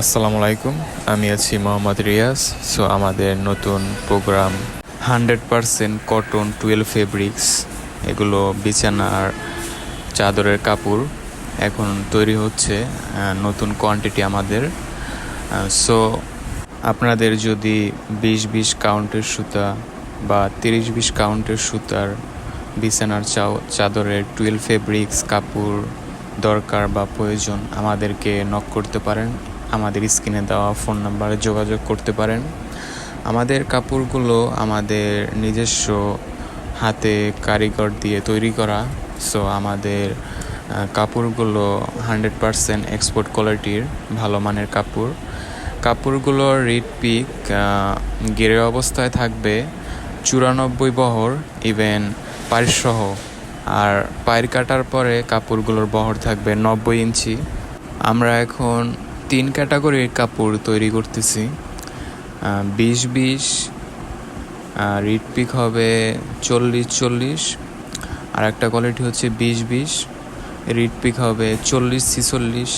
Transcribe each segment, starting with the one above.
আসসালামু আলাইকুম, আমি আছি মোহাম্মদ রিয়াজ। সো আমাদের নতুন program hundred percent cotton twelve fabrics এগুলো বিছানার চাদরের কাপড়। এখন তৈরি হচ্ছে নতুন কোয়ান্টিটি আমাদের। সো আপনাদের যদি বিশ বিশ কাউন্টের সুতা বা তিরিশ বিশ কাউন্টের সুতার বিছানার চাদরের টুয়েলভ ফেব্রিক্স কাপড় দরকার বা প্রয়োজন, আমাদেরকে নক করতে পারেন। আমাদের স্ক্রিনে দেওয়া ফোন নাম্বারে যোগাযোগ করতে পারেন। আমাদের কাপড়গুলো আমাদের নিজস্ব হাতে কারিগর দিয়ে তৈরি করা। সো আমাদের কাপড়গুলো হান্ড্রেড পারসেন্ট এক্সপোর্ট কোয়ালিটির ভালো মানের কাপড়। কাপড়গুলোর রিড পিক গেরে অবস্থায় থাকবে চুরানব্বই বহর ইভেন পায়েরসহ আর পায়ের কাটার পরে কাপড়গুলোর বহর থাকবে নব্বই ইঞ্চি। আমরা এখন তিন ক্যাটাগরির কাপড় তৈরি করতেছি। বিশ বিশ রিড পিক হবে চল্লিশ চল্লিশ, আর একটা কোয়ালিটি হচ্ছে বিশ বিশ পিক হবে চল্লিশ ছিচল্লিশ,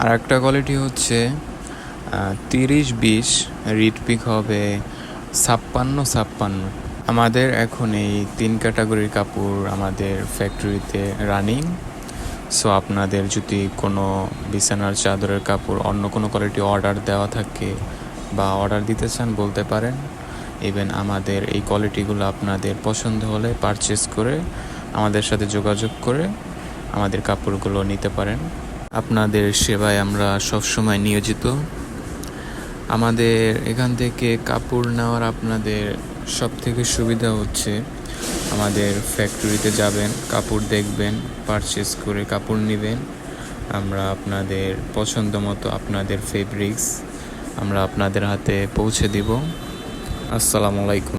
আর একটা কোয়ালিটি হচ্ছে তিরিশ বিশ পিক হবে ছাপ্পান্ন ছাপ্পান্ন। আমাদের এখন এই তিন ক্যাটাগরির কাপড় আমাদের ফ্যাক্টরিতে রানিং সো আপনাদের যদি কোনো বিছানার চাদরের কাপড় অন্য কোনো কোয়ালিটি অর্ডার দেওয়া থাকে বা অর্ডার দিতে চান, বলতে পারেন। ইভেন আমাদের এই কোয়ালিটিগুলো আপনাদের পছন্দ হলে পারচেস করে আমাদের সাথে যোগাযোগ করে আমাদের কাপড়গুলো নিতে পারেন। আপনাদের সেবায় আমরা সবসময় নিয়োজিত। আমাদের এখান থেকে কাপড় নেওয়ার আপনাদের সব থেকে সুবিধা হচ্ছে আমাদের ফ্যাক্টরিতে যাবেন, কাপড় দেখবেন পারচেস করে কাপড় নেবেন। আমরা আপনাদের পছন্দ মতো আপনাদের ফেব্রিক্স আমরা আপনাদের হাতে পৌঁছে দিব। আসসালামু আলাইকুম।